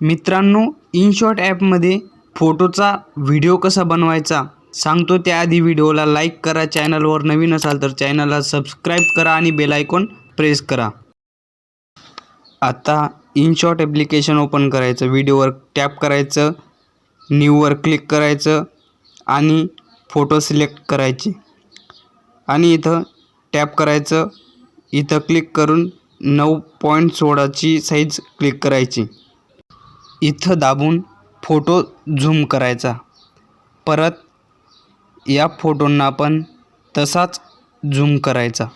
मित्रांनो इनशॉट ॲपमध्ये फोटोचा व्हिडिओ कसा बनवायचा सांगतो. त्याआधी व्हिडिओला लाईक करा. चॅनलवर नवीन असाल तर चॅनलला सबस्क्राईब करा आणि बेल आयकॉन प्रेस करा. आता इनशॉट ॲप्लिकेशन ओपन करायचं. व्हिडिओवर टॅप करायचं न्यूवर क्लिक करायचं आणि फोटो सिलेक्ट करायचे. आणि इथं टॅप करायचं. इथं क्लिक करून नऊ पॉईंट सोळाची साईज क्लिक करायची. इथं दाबून फोटो झूम करायचा. परत या फोटोंना पण तसाच झूम करायचा.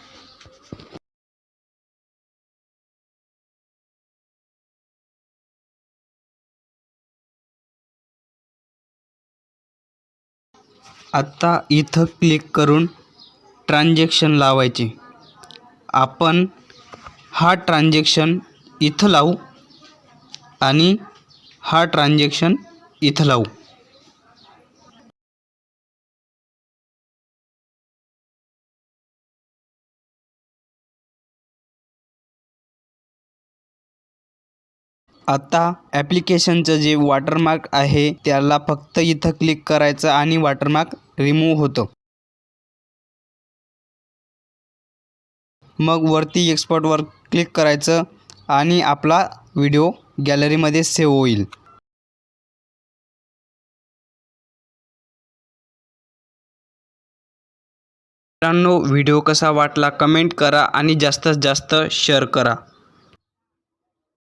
आत्ता इथं क्लिक करून ट्रान्झॅक्शन लावायचे. आपण हा ट्रान्झॅक्शन इथं लावू आणि हा ट्रान्झॅक्शन इथं लावू. आता ॲप्लिकेशनचं जे वॉटरमार्क आहे त्याला फक्त इथं क्लिक करायचं आणि वॉटरमार्क रिमूव्ह होतं. मग वरती एक्सपर्टवर क्लिक करायचं आणि आपला व्हिडिओ गॅलरीमध्ये सेव्ह होईल. मित्रांनो व्हिडिओ कसा वाटला कमेंट करा आणि जास्तीत जास्त शेअर करा.